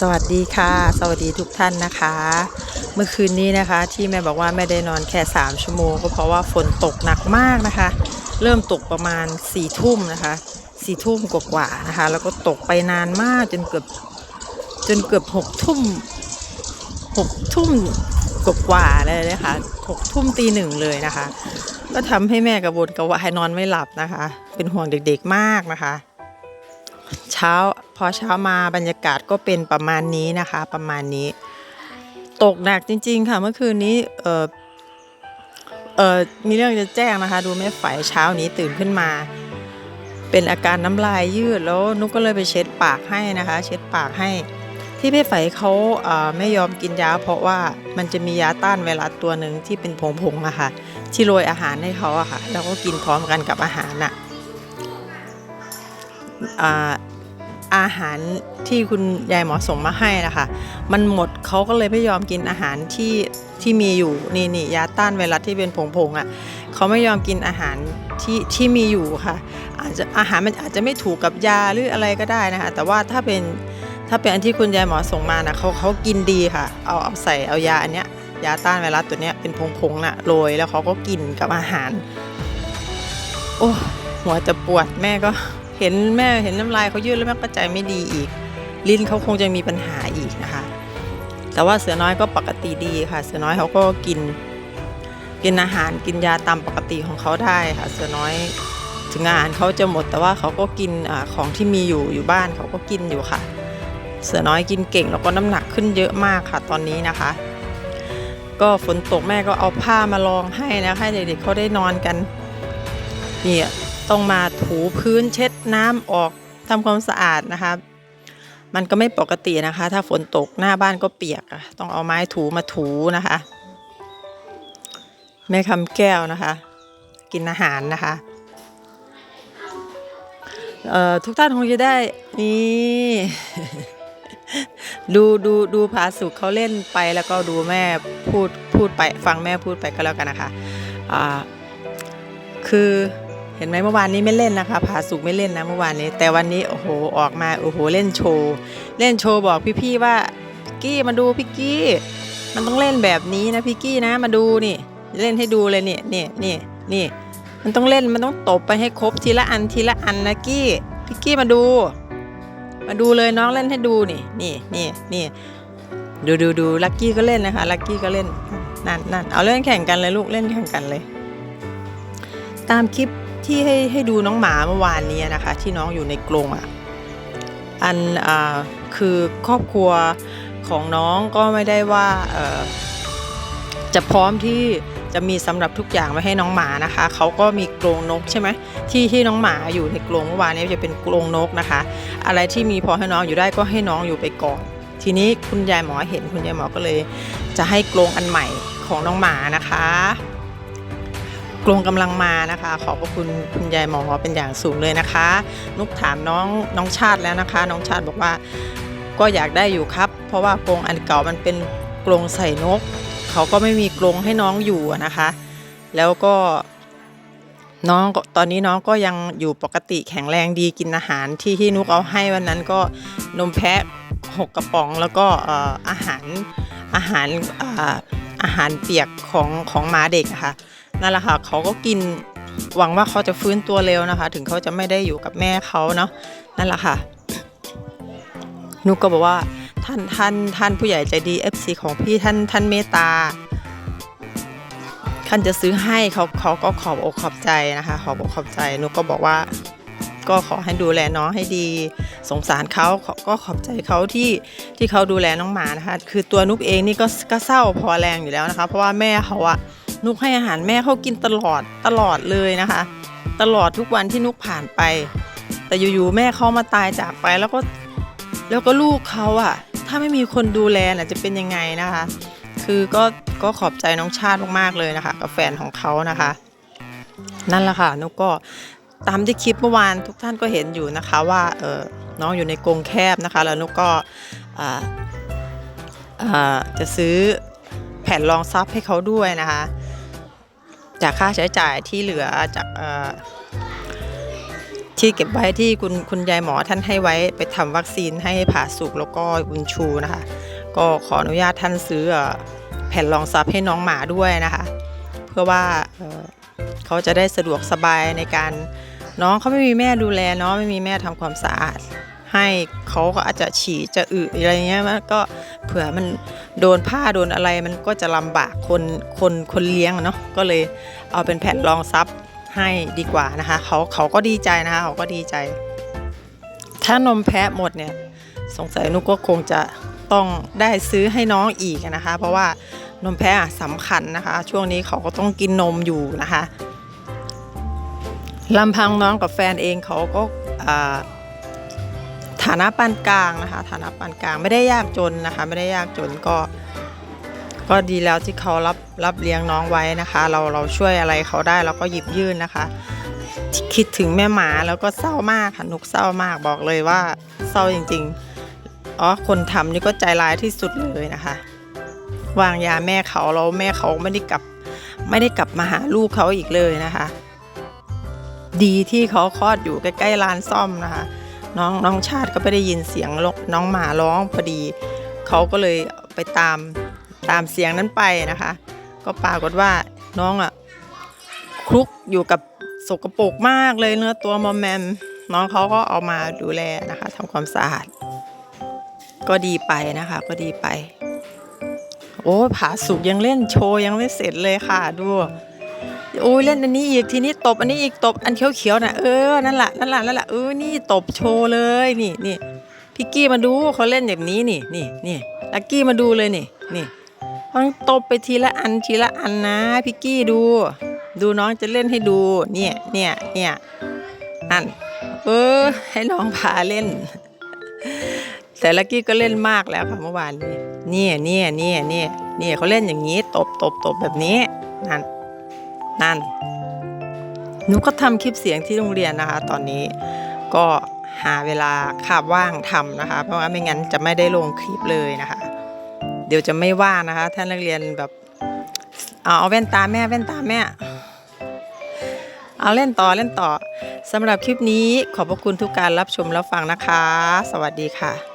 สวัสดีค่ะ สวัสดีทุกท่านนะคะ เมื่อคืนนี้นะคะ ที่แม่บอกว่าไม่ได้นอนแค่ 3 ชั่วโมง ก็เพราะว่าฝนตกหนักมากนะคะ เริ่มตกประมาณ4ี่ทุ่มนะคะสี่ทุ่มกว่าๆนะคะ แล้วก็ตกไปนานมากจนเกือบจนเกือบหกทุ่มหกทุ่มกว่าๆเลยนะคะหกทุ่มตีหนึ่งเลยนะคะ ก็ทำให้แม่กระวนกระวายนอนไม่หลับนะคะ เป็นห่วงเด็กๆมากนะคะ เช้า พอเช้ามาบรรยากาศก็เป็นประมาณนี้นะคะ ประมาณนี้ ตกหนักจริง ๆ ค่ะเมื่อคืนนี้เออเออมีเรื่องจะแจ้งนะคะ ดูแม่ฝ่ายเช้านี้ตื่นขึ้นมา เป็นอาการน้ำลายยืดแล้วนุกก็เลยไปเช็ดปากให้นะคะ เช็ดปากให้ ที่แม่ฝ่ายเขาเออไม่ยอมกินยา เพราะว่ามันจะมียาต้านไวรัสตัวหนึ่งที่เป็นผงๆอะค่ะ ที่โรยอาหารให้เขาอะค่ะ แล้วก็กินพร้อมกันกับอาหารน่ะ อาหารที่คุณยายหมอส่งมาให้นะคะมันหมดเขาก็เลยไม่ยอมกินอาหารที่ที่มีอยู่นี่นี่ยาต้านไวรัสที่เป็นผงๆอะ่ะเขาไม่ยอมกินอาหารที่ที่มีอยู่ค่ะ อาจจะอาหารมันอาจจะไม่ถูกกับยาหรืออะไรก็ได้นะคะ แต่ว่าถ้าเป็นถ้าเป็นอันที่คุณยายหมอส่งมานะเขาเขากินดีค่ะ เอาเอาใส่เอายาอันเนี้ยยาต้านไวรัสตัวเนี้ยเป็นผงๆน่ะโรยแล้วเขาก็กินกับอาหาร โอ้หัวจะปวดแม่ก็ เห็นแม่เห็นน้ำลายเขายืดแล้วแม่ก็ใจไม่ดีอีก ลิ้นเขาคงจะมีปัญหาอีกนะคะ แต่ว่าเสือน้อยก็ปกติดีค่ะ เสือน้อยเขาก็กิน กินอาหารกินยาตามปกติของเขาได้ค่ะ เสือน้อยถึงอาหารเขาจะหมดแต่ว่าเขาก็กินอของที่มีอยู่อยู่บ้านเขาก็กินอยู่ค่ะ เสือน้อยกินเก่งแล้วก็น้ำหนักขึ้นเยอะมากค่ะตอนนี้นะคะ ก็ฝนตกแม่ก็เอาผ้ามารองให้นะคะให้เด็กๆเขาได้นอนกันนี่ ต้องมาถูพื้นเช็ดน้ำออกทำความสะอาดนะคะ มันก็ไม่ปกตินะคะ ถ้าฝนตกหน้าบ้านก็เปียกต้องเอาไม้ถูมาถูนะคะ แม่คำแก้วนะคะ กินอาหารนะคะทุกท่านคงจะได้นี่ดูดูดูผาสุกเขาเล่นไปแล้วก็ดูแม่พูดพูดไปฟังแม่พูดไปก็แล้วกันนะคะ อ่า คือ เห็นไหมเมื่อวานนี้ไม่เล่นนะคะผาสุกไม่เล่นนะเมื่อวานนี้ แต่วันนี้โอ้โหออกมาโอ้โหเล่นโชว์เล่นโชว์บอกพี่ๆว่ากี้มาดูพี่กี้ มันต้องเล่นแบบนี้นะพี่กี้นะมาดูนี่เล่นให้ดูเลยเนี่ยเนี่ยเนี่ยนี่มันต้องเล่นมันต้องตบไปให้ครบทีละอันทีละอันนะกี้พี่กี้มาดู มาดูเลยน้องเล่นให้ดูนี่นี่นี่นี่ดูดูดูลักกี้ก็เล่นนะคะลักกี้ก็เล่นนั่นนั่นเอาเล่นแข่งกันเลยลูกเล่นแข่งกันเลย ตามคลิป ที่ให้ให้ดูน้องหมาเมื่อวานนี้นะคะ ที่น้องอยู่ในกรงอะอันอ่าคือครอบครัวของน้องก็ไม่ได้ว่าเออจะพร้อมที่จะมีสำหรับทุกอย่างไว้ให้น้องหมานะคะเขาก็มีกรงนกใช่ไหมที่ที่น้องหมาอยู่ในกรงเมื่อวานนี้จะเป็นกรงนกนะคะ อะไรที่มีพอให้น้องอยู่ได้ก็ให้น้องอยู่ไปก่อน ทีนี้คุณยายหมอเห็นคุณยายหมอก็เลย จะให้กรงอันใหม่ของน้องหมานะคะ กรงกำลังมานะคะ ขอบพระคุณคุณยายหมอเป็นอย่างสูงเลยนะคะ นุกถามน้องน้องชาติแล้วนะคะ น้องชาติบอกว่าก็อยากได้อยู่ครับ เพราะว่ากรงอันเก่ามันเป็นกรงใส่นก เขาก็ไม่มีกรงให้น้องอยู่นะคะ แล้วก็น้องตอนนี้น้องก็ยังอยู่ปกติแข็งแรงดีกินอาหารที่ที่นุกเอาให้วันนั้นก็นมแพะหกกระป๋องแล้วก็อาหารอาหารอาหารเปียกของของหมาเด็กค่ะ นั่นแหละค่ะเขาก็กินหวังว่าเขาจะฟื้นตัวเร็วนะคะ ถึงเขาจะไม่ได้อยู่กับแม่เขาเนาะนั่นแหละค่ะนุกก็บอกว่าท่านท่านท่านผู้ใหญ่ใจดี FC ของพี่ท่านท่านเมตตาท่านจะซื้อให้เขาเขาก็ขอบอกขอบใจนะคะ ขอบอกขอบใจนุกก็บอกว่าก็ขอให้ดูแลน้องให้ดี สงสารเขาก็ขอบใจเขาที่ที่เขาดูแลน้องหมานะคะ คือตัวนุกเองนี่ก็ก็เศร้าพอแรงอยู่แล้วนะคะ เพราะว่าแม่เขาอะ นุกให้อาหารแม่เขากินตลอดตลอดเลยนะคะ ตลอดทุกวันที่นุกผ่านไป แต่อยู่ๆแม่เขามาตายจากไปแล้วก็แล้วก็ลูกเขาอะถ้าไม่มีคนดูแลน่ะจะเป็นยังไงนะคะ คือก็ก็ขอบใจน้องชาติมากๆเลยนะคะ กับแฟนของเขานะคะ นั่นแหละค่ะนุกก็ตามที่คลิปเมื่อวานทุกท่านก็เห็นอยู่นะคะว่าเออน้องอยู่ในกรงแคบนะคะ แล้วนุกก็จะซื้อแผ่นรองซับให้เขาด้วยนะคะ จากค่าใช้จ่ายที่เหลือจากที่เก็บไว้ที่คุณคุณยายหมอท่านให้ไว้ไปทำวัคซีนให้ผ่าสุกแล้วก็บุญชูนะคะ ก็ขออนุญาตท่านซื้อแผ่นรองซับให้น้องหมาด้วยนะคะ เพื่อว่าเขาจะได้สะดวกสบายในการน้องเขาไม่มีแม่ดูแลเนาะไม่มีแม่ทำความสะอาด ให้เขาก็อาจจะฉี่จะอึอะไรเงี้ยมันก็เผื่อมันโดนผ้าโดนอะไรมันก็จะลำบากคนคนคนเลี้ยงเนาะก็เลยเอาเป็นแผ่นรองซับให้ดีกว่านะคะเขาเขาก็ดีใจนะคะเขาก็ดีใจ ถ้านมแพะหมดเนี่ยสงสัยนุกก็คงจะต้องได้ซื้อให้น้องอีกนะคะ เพราะว่านมแพะสำคัญนะคะ ช่วงนี้เขาก็ต้องกินนมอยู่นะคะลำพังน้องกับแฟนเองเขาก็ ฐานะปานกลางนะคะ ฐานะปานกลางไม่ได้ยากจนนะคะ ไม่ได้ยากจนก็ ก็ดีแล้วที่เขารับรับเลี้ยงน้องไว้นะคะ เราเราช่วยอะไรเขาได้เราก็หยิบยื่นนะคะ คิดถึงแม่หมาแล้วก็เศร้ามากค่ะนุกเศร้ามากบอกเลยว่าเศร้าจริงๆอ๋อคนทำนี่ก็ใจร้ายที่สุดเลยนะคะ วางยาแม่เขาแล้วแม่เขาไม่ได้กลับ ไม่ได้กลับมาหาลูกเขาอีกเลยนะคะ ดีที่เขาคลอดอยู่ใกล้ๆร้านซ่อมนะคะ น้องน้องชาติก็ไปได้ยินเสียงลกน้องหมาร้องพอดี เขาก็เลยไปตามตามเสียงนั้นไปนะคะ ก็ปรากฏว่าน้องอะคลุกอยู่กับสกปรกมากเลยเนื้อตัวมอมแมม น้องเขาก็เอามาดูแลนะคะทำความสะอาด ก็ดีไปนะคะก็ดีไป โอ้ผาสุกยังเล่นโชว์ยังไม่เสร็จเลยค่ะดู โอ้ยเล่นอันนี้อีกทีนี้ตบอันนี้อีกตบอันเขียวๆน่ะเออนั่นแหละนั่นแหละนั่นแหละเออนี่ตบโชว์เลยนี่นี่พี่กี้มาดูเขาเล่นแบบนี้นี่นี่นี่ลักกี้มาดูเลยนี่นี่ต้องตบไปทีละอันทีละอันนะพี่กี้ดู ดูน้องจะเล่นให้ดูเนี่ยเนี่ยเนี่ยนั่นเออ ให้น้องพาเล่น แต่ลักกี้ก็เล่นมากแล้วค่ะเมื่อวานนี้เนี่ยเนี่ยเนี่ยเนี่ยเนี่ยเขาเล่นอย่างนี้ตบตบตบแบบนี้นั่น นั่นหนูก็ทำคลิปเสียงที่โรงเรียนนะคะ ตอนนี้ก็หาเวลาคาบว่างทำนะคะ เพราะว่าไม่งั้นจะไม่ได้ลงคลิปเลยนะคะ เดี๋ยวจะไม่ว่างนะคะท่านนักเรียนแบบเอาเอาแว่นตาแม่แว่นตาแม่เอาเล่นต่อเล่นต่อสำหรับคลิปนี้ขอบพระคุณทุกการรับชมรับฟังนะคะ สวัสดีค่ะ